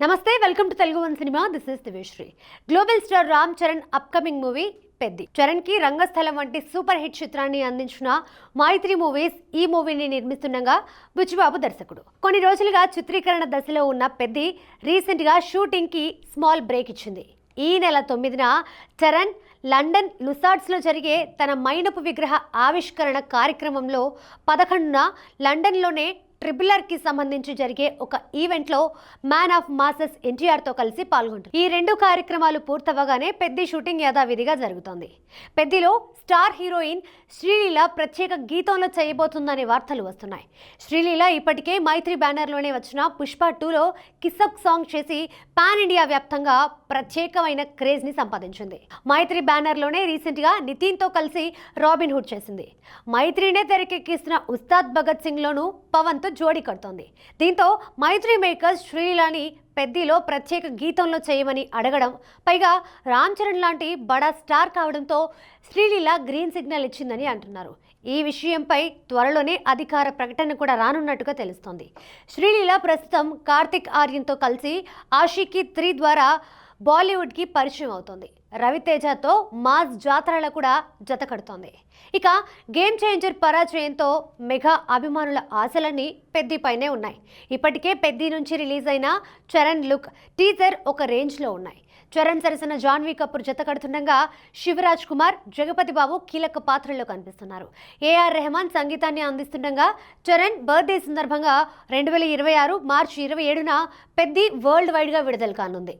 నమస్తే welcome to Telugu one cinema. This is దివేశ్రీ global star Ram Charan upcoming movie Peddi. చరణ్కి Rangasthalam వంటి super hit చిత్రాన్ని అందించిన మైత్రి movies ఈ మూవీని నిర్మిస్తుండగా బుచ్చిబాబు దర్శకుడు. కొన్ని రోజులుగా చిత్రీకరణ దశలో ఉన్న పెద్ది రీసెంట్గా షూటింగ్కి స్మాల్ బ్రేక్ ఇచ్చింది. ఈ నెల తొమ్మిదిన చరణ్ లండన్ లుసార్డ్స్లో జరిగే తన మైనపు విగ్రహ ఆవిష్కరణ కార్యక్రమంలో పదకొండున లండన్లోనే ట్రిబులర్కి సంబంధించి జరిగే ఒక ఈవెంట్లో మ్యాన్ ఆఫ్ మాసెస్ ఎన్టీఆర్తో కలిసి పాల్గొంటుంది ఈ రెండు కార్యక్రమాలు పూర్తవగానే పెద్ది షూటింగ్ యథావిధిగా జరుగుతోంది. పెద్దిలో స్టార్ హీరోయిన్ శ్రీలీల ప్రత్యేక గీతంలో చేయబోతుందనే వార్తలు వస్తున్నాయి. శ్రీలీల ఇప్పటికే మైత్రి బ్యానర్లోనే వచ్చిన పుష్ప టూలో కిసక్ సాంగ్ చేసి పాన్ ఇండియా వ్యాప్తంగా ప్రత్యేకమైన క్రేజ్ని సంపాదించింది. మైత్రి బ్యానర్లోనే రీసెంట్గా నితిన్తో కలిసి రాబిన్ హుడ్ చేసింది. మైత్రినే తెరకెక్కిస్తున్న ఉస్తాద్ భగత్ సింగ్లోనూ పవన్తో జోడీ కడుతోంది. దీంతో మైత్రి మేకర్స్ శ్రీలని పెద్దిలో ప్రత్యేక గీతంలో చేయమని అడగడం పైగా రామ్ చరణ్ లాంటి బడా స్టార్ కావడంతో శ్రీలీల గ్రీన్ సిగ్నల్ ఇచ్చిందని అంటున్నారు. ఈ విషయంపై త్వరలోనే అధికార ప్రకటన కూడా రానున్నట్టుగా తెలుస్తోంది. శ్రీలీల ప్రస్తుతం కార్తిక్ ఆర్యన్తో కలిసి ఆషికి త్రీ ద్వారా బాలీవుడ్కి పరిచయం అవుతోంది. రవితేజతో మాస్ జాతరల కూడా జత కడుతోంది. ఇక గేమ్ చేంజర్ పరాజయంతో మెగా అభిమానుల ఆశలన్నీ పెద్దిపైనే ఉన్నాయి. ఇప్పటికే పెద్ది నుంచి రిలీజ్ అయిన చరణ్ లుక్ టీజర్ ఒక రేంజ్లో ఉన్నాయి. చరణ్ సరసన జాన్వీ కపూర్ జత కడుతుండగా శివరాజ్ కుమార్ జగపతి బాబు కీలక పాత్రల్లో కనిపిస్తున్నారు. ఏఆర్ రెహమాన్ సంగీతాన్ని అందిస్తుండగా చరణ్ బర్త్డే సందర్భంగా రెండు వేల ఇరవై ఆరు మార్చి ఇరవై ఏడున పెద్ది వరల్డ్ వైడ్గా విడుదల కానుంది.